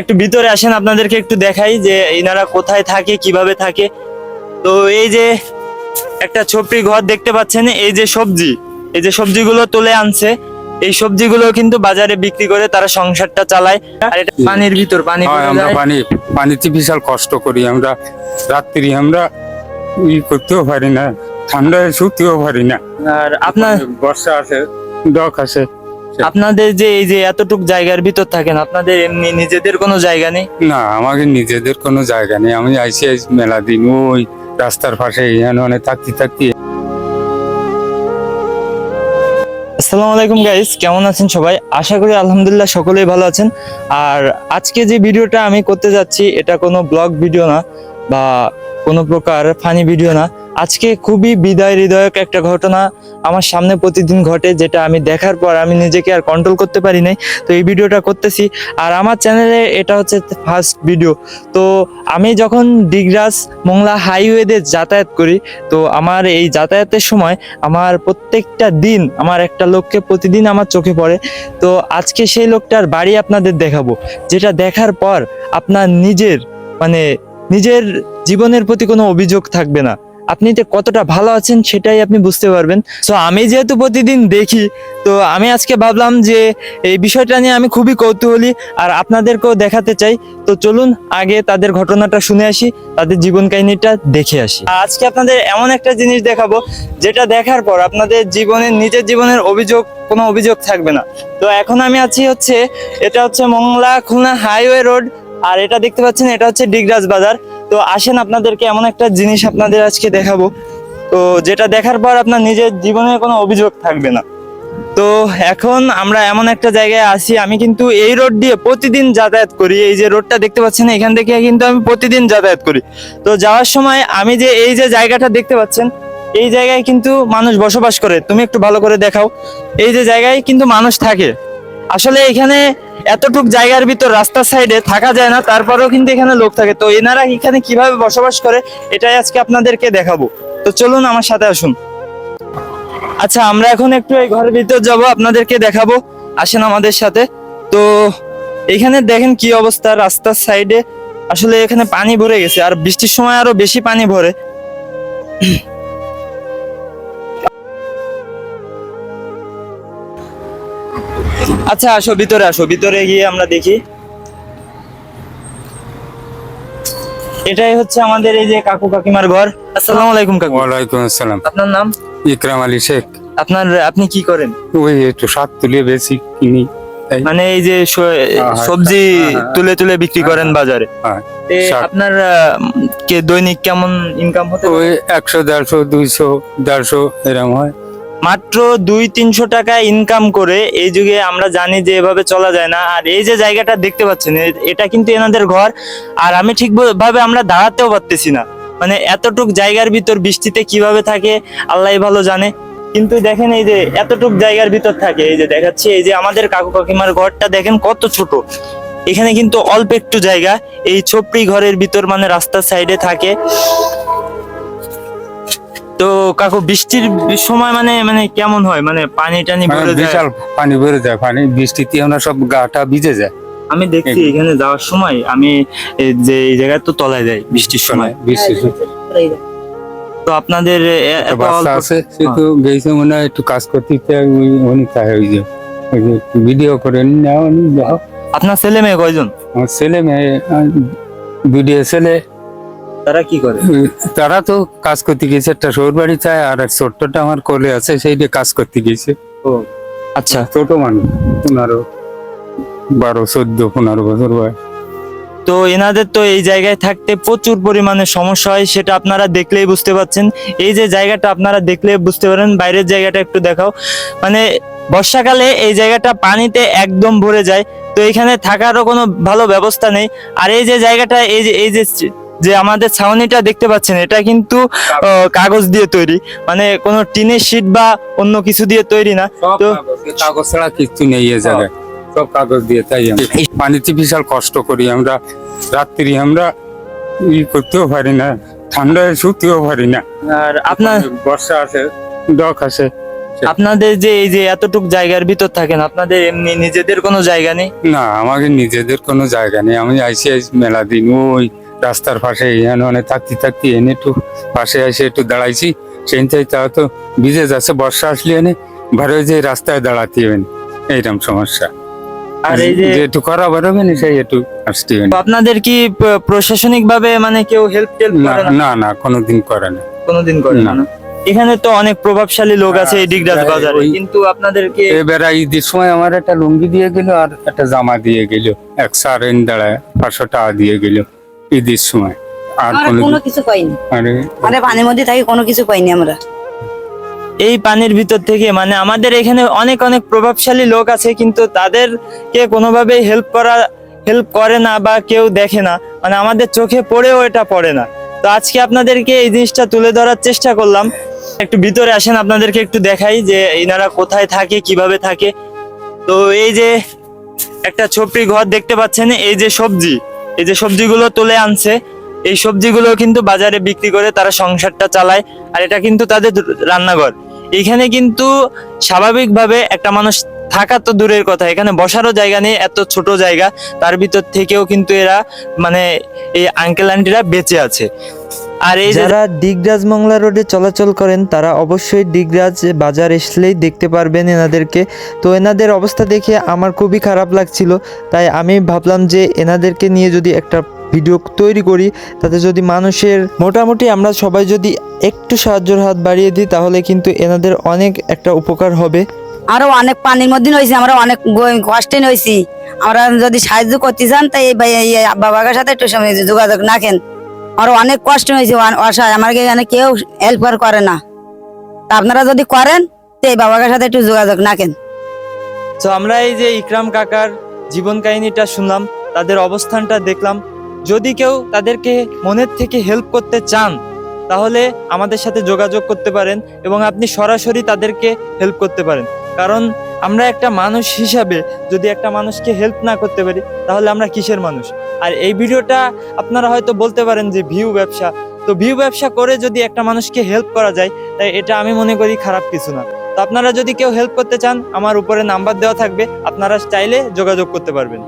একটু ভিতরে আসেন আপনাদেরকে একটু দেখাই যে এনারা কোথায় থাকে কীভাবে থাকে। তো এই যে একটা ছোপড়ি ঘর দেখতে পাচ্ছেন এই যে সবজি এই যে সবজিগুলো তুলে আনছে। এই সবজিগুলো কিন্তু বাজারে বিক্রি করে তারা সংসারটা চালায়। আর এটা পানির ভিতর পানি আমরা পানি পানিতে বিশাল কষ্ট করি আমরা। রাত্রি আমরা ই করতেও পারি না ঠান্ডায় শুতেও পারি না। আর আপনার বর্ষা আছে ডক আসে। আপনাদের যে এই যে এতটুক জায়গার ভিতর থাকেন আপনাদের এমনি নিজেদের কোনো জায়গা নেই? না আমাদের নিজেদের কোনো জায়গা নেই। আমি আইসি আইসি মেলা দিন ওই রাস্তার পাশে এখানে থাকতে থাকতে। আসসালামু আলাইকুম গাইস কেমন আছেন সবাই? আশা করি আলহামদুলিল্লাহ সকলেই ভালো আছেন। আর আজকে যে ভিডিওটা আমি করতে যাচ্ছি এটা কোনো ব্লগ ভিডিও না বা কোনো প্রকার ফানি ভিডিও না। আজকে খুবই বিদায় হৃদয়ক একটা ঘটনা আমার সামনে প্রতিদিন ঘটে, যেটা আমি দেখার পর আমি নিজেকে আর কন্ট্রোল করতে পারি নাই। তো এই ভিডিওটা করতেছি। আর আমার চ্যানেলে এটা হচ্ছে ফার্স্ট ভিডিও তো আমি যখন ডিগরাস মোংলা হাইওয়েতে যাতায়াত করি, তো আমার এই যাতায়াতের সময় আমার প্রত্যেকটা দিন আমার একটা লোককে প্রতিদিন আমার চোখে পড়ে। তো আজকে সেই লোকটার বাড়ি আপনাদের দেখাবো, যেটা দেখার পর আপনার নিজের মানে নিজের জীবনের প্রতি কোনো অভিযোগ থাকবে না। আপনি যে কতটা ভালো আছেন সেটাই আপনি বুঝতে পারবেন। সো আমি যেহেতু প্রতিদিন দেখি, তো আমি আজকে ভাবলাম যে এই বিষয়টা নিয়ে আমি খুবই কৌতূহলী আর আপনাদেরকেও দেখাতে চাই। তো চলুন আগে তাদের ঘটনাটা শুনে আসি, তাদের জীবন কাহিনীটা দেখে আসি। আজকে আপনাদের এমন একটা জিনিস দেখাবো, যেটা দেখার পর আপনাদের জীবনের নিজের জীবনের অভিযোগ, কোনো অভিযোগ থাকবে না। তো এখন আমি আছি হচ্ছে, এটা হচ্ছে মংলা খুলনা হাইওয়ে রোড, আর এটা দেখতে পাচ্ছেন, এটা হচ্ছে ডিগরাজ বাজার। তো আসেন আপনাদেরকে এমন একটা জিনিস আপনাদের আজকে দেখাবো। তো যেটা দেখার পর আপনার নিজের জীবনে কোনো অভিযোগ থাকবে না। তো এখন আমরা এমন একটা জায়গায় আছি, আমি কিন্তু এই রোড দিয়ে প্রতিদিন যাতায়াত করি। এই যে রোডটা দেখতে পাচ্ছেন, এখান থেকে কিন্তু আমি প্রতিদিন যাতায়াত করি। তো যাওয়ার সময় আমি যে এই যে জায়গাটা দেখতে পাচ্ছেন, এই জায়গায় কিন্তু মানুষ বসবাস করে। তুমি একটু ভালো করে দেখাও। এই যে জায়গায় কিন্তু মানুষ থাকে। আসলে এখানে এতটুক জায়গার ভিতর রাস্তার সাইডে থাকা যায় না, তারপরেও কিন্তু এখানে লোক থাকে। তো এনারা এখানে কীভাবে বসবাস করে, এটাই আজকে আপনাদেরকে দেখাবো। তো চলুন আমার সাথে আসুন। আচ্ছা আমরা এখন একটু এই ঘরের ভিতর যাব, আপনাদেরকে দেখাবো। আসেন আমাদের সাথে। তো এখানে দেখেন কি অবস্থা রাস্তার সাইডে আসলে এখানে পানি ভরে গেছে, আর বৃষ্টির সময় আরও বেশি পানি ভরে। আচ্ছা আসো ভিতরে আসো ভিতরে গিয়ে আমরা দেখি। এটাই হচ্ছে আমাদের এই যে কাকু কাকিমার ঘর। আসসালামু আলাইকুম কাকু। ওয়ালাইকুম আসসালাম। আপনার নাম? ইকরাম আলী শেখ। আপনার আপনি কি করেন? ওই একটু শাক তুলে বেশি কিনি মানে এই যে হ্যাঁ, সবজি। তুলে তুলে বিক্রি করেন বাজারে। আপনার কে দৈনিক কেমন ইনকাম হতে? ওই একশো দেড়শো দুইশো দেড়শো এরকম হয়। মাত্র দুই তিনশো টাকা ইনকাম করে এই যুগে আমরা জানি যে এভাবে চলা যায় না। আর এই যে জায়গাটা দেখতে পাচ্ছেন এটা কিন্তু এনাদের ঘর। আর আমি ঠিক ভাবে আমরা দাঁড়াতেও পারতেছি না। মানে এতটুক জায়গার ভিতর বৃষ্টিতে কীভাবে থাকে আল্লাহ ভালো জানে। কিন্তু দেখেন এই যে এতটুক জায়গার ভিতর থাকে, এই যে দেখাচ্ছি, এই যে আমাদের কাকু কাকিমার ঘরটা দেখেন কত ছোট। এখানে কিন্তু অল্প একটু জায়গা, এই ছোপড়ি ঘরের ভিতর মানে রাস্তার সাইডে থাকে। তো কাকু বৃষ্টির সময় মানে মানে কেমন হয়? মানে পানি টানি ভরে যায়? বিশাল পানি ভরে যায় পানি বৃষ্টিতে আমরা সব গাটা ভিজে যায়। আমি দেখছি এখানে যাওয়ার সময় আমি যে এই জায়গায় তো তলায় যায় বৃষ্টির সময়। বৃষ্টি তো আপনাদের আছে সে তো গেছে মনে হয় একটু কাজ করতে উনি তাই ওই যে ভিডিও করে উনি আপনার ছেলে মেয়ে কয়জন? আমার ছেলে মেয়ে ভিডিও ছেলে তারা কি করে? তারা তো কাজ করতে গেছে একটা শহর বাড়ি চায় আর এক ছোট্টটা আমার কোলে আছে সেই দিয়ে কাজ করতে গেছে ও আচ্ছা ছোট মানুষ পনেরো বারো চোদ্দ পনেরো বছর বয়স। তো এনাদের তো এই জায়গায় থাকতে প্রচুর পরিমাণে সমস্যা হয় সেটা আপনারা দেখলেই বুঝতে পারছেন। এই যে জায়গাটা আপনারা দেখলে বুঝতে পারেন বাইরের জায়গাটা একটু দেখাও। মানে বর্ষাকালে এই জায়গাটা পানিতে একদম ভরে যায় তো এখানে থাকারও কোনো ভালো ব্যবস্থা নেই। আর এই যে জায়গাটা এই যে এই যে যে আমাদের ছাউনিটা দেখতে পাচ্ছেন এটা কিন্তু কাগজ। দিয়ে তৈরি। মানে কোনো টিনের শীট বা অন্য কিছু দিয়ে তৈরি না। তো কাগজ, ছাড়া কিছু নেই এ জায়গায়। সব কাগজ দিয়ে তাই পানিতে বিশাল কষ্ট করি আমরা। রাত্রি আমরা ই করতেও পারি না ঠান্ডায় শুতেও পারি না। আর আপনার বর্ষা আছে ডক আছে। আপনাদের যে এই যে এতটুক জায়গার ভিতর থাকেন আপনাদের এমনি নিজেদের কোনো জায়গা নেই? না আমাকে নিজেদের কোনো জায়গা নেই। আমি আইসি আইস মেলা দিন ওই রাস্তার পাশে এখানে থাকতে থাকতে এনে একটু পাশে এসে একটু দাঁড়াইছি। সেইটাই তা তো ভিজে যাচ্ছে বর্ষা আসলে এনে ভালো যে রাস্তায় দাঁড়াতে হবে এইরকম সমস্যা। আর এই যে একটু করা বেরোবে না সেই একটু আসতে হবে আপনাদের কি প্রশাসনিক ভাবে মানে কেউ হেল্প টেল্প না করে না? না কোনোদিন করে না। কোনোদিন করে। না? এখানে তো অনেক প্রভাবশালী লোক আছে এই ডিগরাজ হ্যাঁ, বাজারে। কিন্তু আপনাদেরকে এবার ঈদের সময় আমার একটা লুঙ্গি দিয়ে গেল আর একটা জামা দিয়ে গেল। এক সারেন দাঁড়ায় পাঁচশো টাকা দিয়ে গেল। ঈদের সময়। আর কোনো কিছু পাইনি। আরে মানে পানির মধ্যে থাকি কোনো কিছু পাইনি আমরা। এই পানির ভিতর থেকে মানে আমাদের এখানে অনেক অনেক প্রভাবশালী লোক আছে কিন্তু তাদেরকে কোনোভাবেই হেল্প করা হেল্প করে না বা কেউ দেখে না। মানে আমাদের চোখে পড়েও এটা পড়ে না। তো আজকে আপনাদেরকে এই জিনিসটা তুলে ধরার চেষ্টা করলাম। একটু ভিতরে আসেন আপনাদেরকে একটু দেখাই যে এনারা কোথায় থাকে কীভাবে থাকে। তো এই যে একটা ছোপড়ি ঘর দেখতে পাচ্ছেন এই যে সবজি। এই যে সবজিগুলো তুলে আনছে, এই সবজিগুলো কিন্তু বাজারে বিক্রি করে তারা সংসারটা চালায়, আর এটা কিন্তু তাদের রান্নাঘর। এখানে কিন্তু স্বাভাবিকভাবে একটা মানুষ থাকা তো দূরের কথা। এখানে বসারও জায়গা নেই, এত ছোট জায়গা। তার ভিতর থেকেও কিন্তু এরা মানে এই আঙ্কেল আন্টিরা বেঁচে আছে। আর এই যারা ডিগরাজ মংলা রোডে চলাচল করেন, তারা অবশ্যই ডিগরাজ বাজার এসলেই দেখতে পারবেন এনাদেরকে। তো এনাদের অবস্থা দেখে আমার খুবই খারাপ লাগছিল। তাই আমি ভাবলাম যে এনাদেরকে নিয়ে যদি একটা ভিডিও তৈরি করি, তাতে যদি মানুষের মোটামুটি আমরা সবাই যদি একটু সাহায্যের হাত বাড়িয়ে দিই, তাহলে কিন্তু এনাদের অনেক একটা উপকার হবে। আরও অনেক পানির মধ্যে নইছি আমরা অনেক কষ্টে নইছি আমরা যদি সাহায্য করতে চান, তাই এই বাবার সাথে একটু সময় যোগাযোগ রাখেন। আমরা অনেক কষ্ট হয়েছে অসহায়। আমাকে এখানে কেউ হেল্প করে না। তা আপনারা যদি করেন তো এই বাবার সাথে একটু যোগাযোগ রাখেন। তো আমরা এই যে ইকরাম কাকার জীবন কাহিনীটা শুনলাম, তাদের অবস্থানটা দেখলাম। যদি কেউ তাদেরকে মনের থেকে হেল্প করতে চান, তাহলে আমাদের সাথে যোগাযোগ করতে পারেন এবং আপনি সরাসরি তাদেরকে হেল্প করতে পারেন। কারণ আমরা একটা মানুষ হিসাবে যদি একটা মানুষকে হেল্প না করতে পারি, তাহলে আমরা কিসের মানুষ? আর এই ভিডিওটা আপনারা হয়তো বলতে পারেন যে ভিউ ব্যবসা। তো ভিউ ব্যবসা করে যদি একটা মানুষকে হেল্প করা যায়, তাই এটা আমি মনে করি খারাপ কিছু না। তো আপনারা যদি কেউ হেল্প করতে চান, আমার উপরে নাম্বার দেওয়া থাকবে, আপনারা চাইলে যোগাযোগ করতে পারবেন।